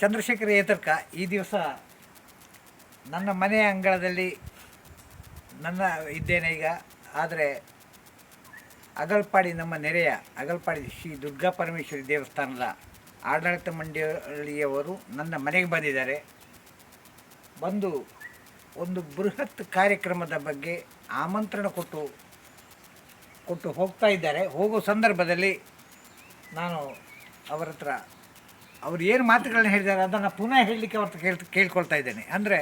ಚಂದ್ರಶೇಖರ ಏತರ್ಕ ಈ ದಿವಸ ನನ್ನ ಮನೆಯ ಅಂಗಳದಲ್ಲಿ ನನ್ನ ಇದ್ದೇನೆ ಈಗ. ಆದರೆ ಅಗಲ್ಪಾಡಿ ನಮ್ಮ ನೆರೆಯ ಅಗಲ್ಪಾಡಿ ಶ್ರೀ ದುರ್ಗಾ ಪರಮೇಶ್ವರಿ ದೇವಸ್ಥಾನದ ಆಡಳಿತ ಮಂಡಳಿಯವರು ನನ್ನ ಮನೆಗೆ ಬಂದಿದ್ದಾರೆ. ಬಂದು ಒಂದು ಬೃಹತ್ ಕಾರ್ಯಕ್ರಮದ ಬಗ್ಗೆ ಆಮಂತ್ರಣ ಕೊಟ್ಟು ಕೊಟ್ಟು ಹೋಗ್ತಾ ಇದ್ದಾರೆ. ಹೋಗೋ ಸಂದರ್ಭದಲ್ಲಿ ನಾನು ಅವರ ಹತ್ರ ಅವ್ರು ಏನು ಮಾತುಗಳನ್ನ ಹೇಳಿದ್ದಾರೆ ಅದನ್ನು ಪುನಃ ಹೇಳಲಿಕ್ಕೆ ಅವ್ರ ಕೇಳ್ ಕೇಳ್ಕೊಳ್ತಾ ಇದ್ದೇನೆ. ಅಂದರೆ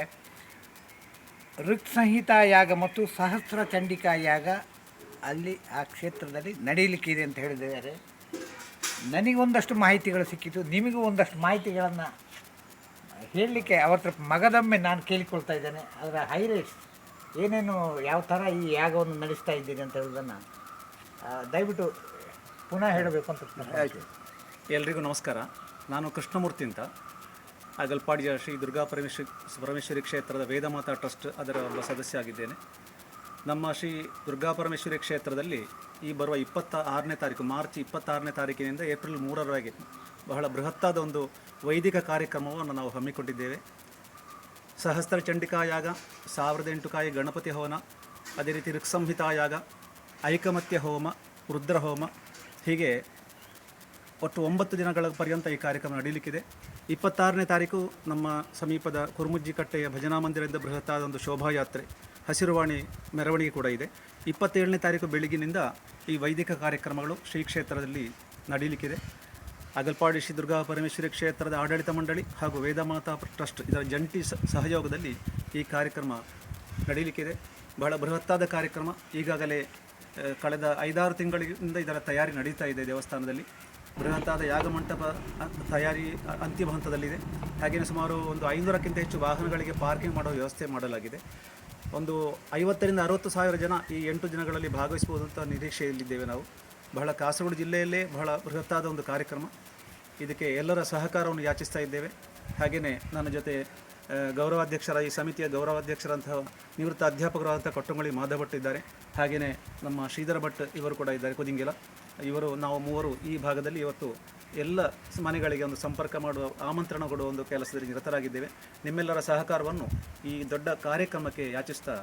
ಋಕ್ ಸಂಹಿತಾ ಯಾಗ ಮತ್ತು ಸಹಸ್ರ ಚಂಡಿಕಾ ಯಾಗ ಅಲ್ಲಿ ಆ ಕ್ಷೇತ್ರದಲ್ಲಿ ನಡೀಲಿಕ್ಕಿದೆ ಅಂತ ಹೇಳಿದ್ದಾರೆ ನನಗೊಂದಷ್ಟು ಮಾಹಿತಿಗಳು ಸಿಕ್ಕಿತು ನಿಮಗೂ ಒಂದಷ್ಟು ಮಾಹಿತಿಗಳನ್ನು ಹೇಳಲಿಕ್ಕೆ ಅವ್ರ ಹತ್ರ ಮಗದೊಮ್ಮೆ ನಾನು ಕೇಳಿಕೊಳ್ತಾ ಇದ್ದೇನೆ. ಅದರ ಹೈಲೈಟ್ಸ್ ಏನೇನು, ಯಾವ ಥರ ಈ ಯಾಗವನ್ನು ನಡೆಸ್ತಾ ಇದ್ದೀನಿ ಅಂತ ಹೇಳೋದನ್ನು ದಯವಿಟ್ಟು ಪುನಃ ಹೇಳಬೇಕು ಅಂತ ಎಲ್ರಿಗೂ ನಮಸ್ಕಾರ. ನಾನು ಕೃಷ್ಣಮೂರ್ತಿ ಅಂತ. ಅಗಲ್ಪಾಡಿಯ ಶ್ರೀ ದುರ್ಗಾ ಪರಮೇಶ್ವರಿ ಪರಮೇಶ್ವರಿ ಕ್ಷೇತ್ರದ ವೇದಮಾತಾ ಟ್ರಸ್ಟ್ ಅದರ ಒಬ್ಬ ಸದಸ್ಯ ಆಗಿದ್ದೇನೆ. ನಮ್ಮ ಶ್ರೀ ದುರ್ಗಾ ಪರಮೇಶ್ವರಿ ಕ್ಷೇತ್ರದಲ್ಲಿ ಈ ಬರುವ ಇಪ್ಪತ್ತ ಆರನೇ ತಾರೀಕು, ಮಾರ್ಚ್ ಇಪ್ಪತ್ತಾರನೇ ತಾರೀಕಿನಿಂದ ಏಪ್ರಿಲ್ ಮೂರರವರೆಗೆ ಬಹಳ ಬೃಹತ್ತಾದ ಒಂದು ವೈದಿಕ ಕಾರ್ಯಕ್ರಮವನ್ನು ನಾವು ಹಮ್ಮಿಕೊಂಡಿದ್ದೇವೆ. ಸಹಸ್ರ ಚಂಡಿಕಾ ಯಾಗ, ಸಾವಿರದ ಎಂಟು ಕಾಯಿ ಗಣಪತಿ ಹೋಮ, ಅದೇ ರೀತಿ ಋಕ್ಸಂಹಿತಾ ಯಾಗ, ಐಕಮತ್ಯ ಹೋಮ, ರುದ್ರ ಹೋಮ, ಹೀಗೆ ಒಟ್ಟು ಒಂಬತ್ತು ದಿನಗಳ ಪರ್ಯಂತ ಈ ಕಾರ್ಯಕ್ರಮ ನಡೀಲಿಕ್ಕಿದೆ. ಇಪ್ಪತ್ತಾರನೇ ತಾರೀಕು ನಮ್ಮ ಸಮೀಪದ ಕುರುಮುಜ್ಜಿ ಕಟ್ಟೆಯ ಭಜನಾ ಮಂದಿರದಿಂದ ಬೃಹತ್ತಾದ ಒಂದು ಶೋಭಾಯಾತ್ರೆ, ಹಸಿರುವಾಣಿ ಮೆರವಣಿಗೆ ಕೂಡ ಇದೆ. ಇಪ್ಪತ್ತೇಳನೇ ತಾರೀಕು ಬೆಳಗಿನಿಂದ ಈ ವೈದಿಕ ಕಾರ್ಯಕ್ರಮಗಳು ಶ್ರೀ ಕ್ಷೇತ್ರದಲ್ಲಿ ನಡೀಲಿಕ್ಕಿದೆ. ಅಗಲ್ಪಾಡಿ ಶ್ರೀ ದುರ್ಗಾ ಪರಮೇಶ್ವರಿ ಕ್ಷೇತ್ರದ ಆಡಳಿತ ಮಂಡಳಿ ಹಾಗೂ ವೇದಮಾತಾ ಟ್ರಸ್ಟ್ ಇದರ ಜಂಟಿ ಸಹಯೋಗದಲ್ಲಿ ಈ ಕಾರ್ಯಕ್ರಮ ನಡೀಲಿಕ್ಕಿದೆ. ಬಹಳ ಬೃಹತ್ತಾದ ಕಾರ್ಯಕ್ರಮ. ಈಗಾಗಲೇ ಕಳೆದ ಐದಾರು ತಿಂಗಳಿಂದ ಇದರ ತಯಾರಿ ನಡೀತಾ ಇದೆ ದೇವಸ್ಥಾನದಲ್ಲಿ. ಬೃಹತ್ತಾದ ಯಾಗ ಮಂಟಪ ತಯಾರಿ ಅಂತಿಮ ಹಂತದಲ್ಲಿದೆ ಹಾಗೆಯೇ ಸುಮಾರು ಒಂದು ಐನೂರಕ್ಕಿಂತ ಹೆಚ್ಚು ವಾಹನಗಳಿಗೆ ಪಾರ್ಕಿಂಗ್ ಮಾಡೋ ವ್ಯವಸ್ಥೆ ಮಾಡಲಾಗಿದೆ. ಒಂದು ಐವತ್ತರಿಂದ ಅರವತ್ತು ಸಾವಿರ ಜನ ಈ ಎಂಟು ದಿನಗಳಲ್ಲಿ ಭಾಗವಹಿಸಬಹುದು ಅಂತ ನಿರೀಕ್ಷೆಯಲ್ಲಿದ್ದೇವೆ ನಾವು. ಬಹಳ ಕಾಸರಗೋಡು ಜಿಲ್ಲೆಯಲ್ಲೇ ಬಹಳ ಬೃಹತ್ತಾದ ಒಂದು ಕಾರ್ಯಕ್ರಮ. ಇದಕ್ಕೆ ಎಲ್ಲರ ಸಹಕಾರವನ್ನು ಯಾಚಿಸ್ತಾ ಇದ್ದೇವೆ. ಹಾಗೆಯೇ ನನ್ನ ಜೊತೆ ಗೌರವಾಧ್ಯಕ್ಷರ ಈ ಸಮಿತಿಯ ಗೌರವಾಧ್ಯಕ್ಷರಂತಹ ನಿವೃತ್ತ ಅಧ್ಯಾಪಕರಾದಂಥ ಕೊಟ್ಟಂಗಳಿ ಮಾಧವ ಇದ್ದಾರೆ. ಹಾಗೆಯೇ ನಮ್ಮ ಶ್ರೀಧರ ಭಟ್ ಇವರು ಕೂಡ ಇದ್ದಾರೆ, ಕುದಿಂಗಿಲ. ಇವರು ನಾವು ಮೂವರು ಈ ಭಾಗದಲ್ಲಿ ಇವತ್ತು ಎಲ್ಲ ಮನೆಗಳಿಗೆ ಒಂದು ಸಂಪರ್ಕ ಮಾಡುವ, ಆಮಂತ್ರಣ ಕೊಡುವ ಒಂದು ಕೆಲಸದಲ್ಲಿ ನಿರತರಾಗಿದ್ದೇವೆ. ನಿಮ್ಮೆಲ್ಲರ ಸಹಕಾರವನ್ನು ಈ ದೊಡ್ಡ ಕಾರ್ಯಕ್ರಮಕ್ಕೆ ಯಾಚಿಸ್ತಾ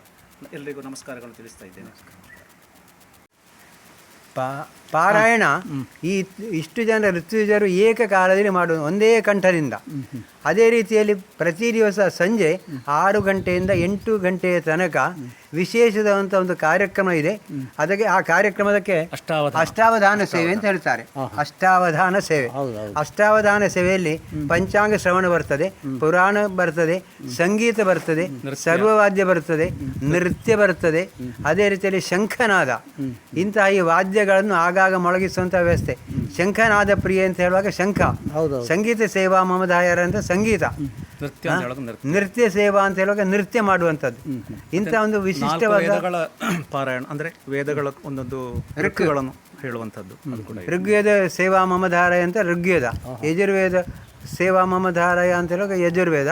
ಎಲ್ಲರಿಗೂ ನಮಸ್ಕಾರಗಳನ್ನು ತಿಳಿಸ್ತಾ ಇದ್ದೇನೆ. ಪಾ ಪಾರಾಯಣ ಈ ಇಷ್ಟು ಜನ ಋತುಜರು ಏಕಕಾಲದಲ್ಲಿ ಮಾಡುವುದು ಒಂದೇ ಕಂಠದಿಂದ. ಅದೇ ರೀತಿಯಲ್ಲಿ ಪ್ರತಿ ದಿವಸ ಸಂಜೆ ಆರು ಗಂಟೆಯಿಂದ ಎಂಟು ಗಂಟೆಯ ತನಕ ವಿಶೇಷವಾದಂಥ ಒಂದು ಕಾರ್ಯಕ್ರಮ ಇದೆ. ಅದಕ್ಕೆ ಆ ಕಾರ್ಯಕ್ರಮದಕ್ಕೆ ಅಷ್ಟಾವಧಾನ. ಸೇವೆ ಅಂತ ಹೇಳ್ತಾರೆ. ಅಷ್ಟಾವಧಾನ ಸೇವೆ. ಅಷ್ಟಾವಧಾನ ಸೇವೆಯಲ್ಲಿ ಪಂಚಾಂಗ ಶ್ರವಣ ಬರ್ತದೆ ಪುರಾಣ ಬರ್ತದೆ ಸಂಗೀತ ಬರ್ತದೆ ಸರ್ವವಾದ್ಯ ಬರ್ತದೆ ನೃತ್ಯ ಬರ್ತದೆ ಅದೇ ರೀತಿಯಲ್ಲಿ ಶಂಖನಾದ. ಇಂತಹ ಈ ವಾದ್ಯಗಳನ್ನು ಆಗಾಗ ಮೊಳಗಿಸುವಂಥ ವ್ಯವಸ್ಥೆ. ಶಂಖನಾದ ಪ್ರಿಯ ಅಂತ ಹೇಳುವಾಗ ಶಂಖ. ಸಂಗೀತ ಸೇವಾ ಮಮದಾಯರ ಅಂತ ಸಂಗೀತ ನೃತ್ಯ ಸೇವಾ ಅಂತ ಹೇಳುವಾಗ ನೃತ್ಯ ಮಾಡುವಂಥದ್ದು. ಇಂಥ ಒಂದು ವಿಶಿಷ್ಟವಾದ ಪಾರಾಯಣ ಅಂದ್ರೆ ವೇದಗಳ ಒಂದೊಂದು ಋಕ್ಕುಗಳನ್ನು ಹೇಳುವಂಥದ್ದು. ಋಗ್ವೇದ ಸೇವಾ ಮಮಧಾರಯ ಅಂತ ಋಗ್ವೇದ. ಯಜುರ್ವೇದ ಸೇವಾ ಮಮಧಾರಯ ಅಂತ ಹೇಳುವಾಗ ಯಜುರ್ವೇದ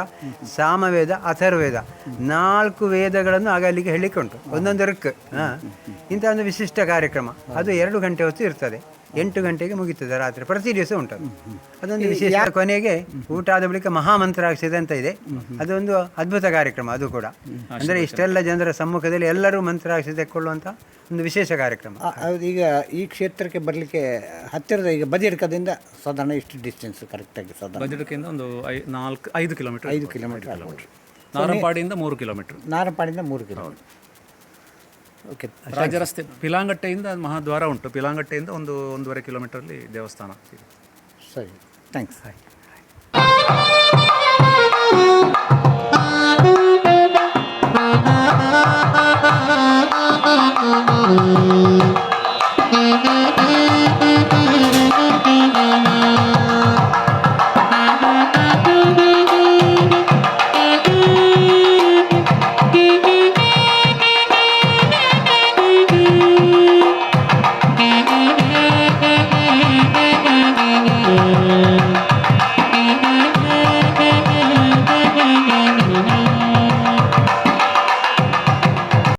ಸಾಮವೇದ ಅಥರ್ವೇದ. ನಾಲ್ಕು ವೇದಗಳನ್ನು ಆಗ ಅಲ್ಲಿಗೆ ಹೇಳಲಿಕ್ಕೆ ಉಂಟು. ಒಂದೊಂದು ಋಕ್. ಹಾಂ? ಇಂಥ ಒಂದು ವಿಶಿಷ್ಟ ಕಾರ್ಯಕ್ರಮ. ಅದು ಎರಡು ಗಂಟೆ ಹೊತ್ತು ಇರ್ತದೆ. ಎಂಟು ಗಂಟೆಗೆ ಮುಗೀತದೆ ರಾತ್ರಿ. ಪ್ರತಿ ದಿವಸ ಉಂಟು ಅದೊಂದು ವಿಶೇಷ ಕೊನೆಗೆ ಊಟ ಆದ ಬಳಿಕ ಮಹಾಮಂತ್ರ ಅಂತ ಇದೆ. ಅದೊಂದು ಅದ್ಭುತ ಕಾರ್ಯಕ್ರಮ ಅದು ಕೂಡ. ಅಂದರೆ ಇಷ್ಟೆಲ್ಲ ಜನರ ಸಮ್ಮುಖದಲ್ಲಿ ಎಲ್ಲರೂ ಮಂತ್ರ ಕೊಳ್ಳುವಂಥ ಒಂದು ವಿಶೇಷ ಕಾರ್ಯಕ್ರಮ. ಹೌದು ಈಗ ಈ ಕ್ಷೇತ್ರಕ್ಕೆ ಬರಲಿಕ್ಕೆ ಹತ್ತಿರದ ಈಗ ಬದಿಯಡ್ಕದಿಂದ ಸಾಧಾರಣ ಇಷ್ಟು ಡಿಸ್ಟೆನ್ಸ್ ಕರೆಕ್ಟಾಗಿ ಸಾಧಾರಣ. ಒಂದು ಐ ನಾಲ್ಕು ಐದು ಕಿಲೋಮೀಟರ್ ಐದು ಕಿಲೋಮೀಟರ್ ನಾರಂಪಾಡಿಯಿಂದ ಮೂರು ಕಿಲೋಮೀಟರ್ ನಾರಂಪಾಡಿಯಿಂದ ಮೂರು ಕಿಲೋಮೀಟರ್ ಓಕೆ ರಾಜರಸ್ತೆ ಪಿಲಾಂಗಟ್ಟೆಯಿಂದ ಮಹಾದ್ವಾರ ಉಂಟು. ಪಿಲಾಂಗಟ್ಟೆಯಿಂದ ಒಂದು ಒಂದೂವರೆ ಕಿಲೋಮೀಟರಲ್ಲಿ ದೇವಸ್ಥಾನ ಇದೆ. ಸರಿ. Thanks Thank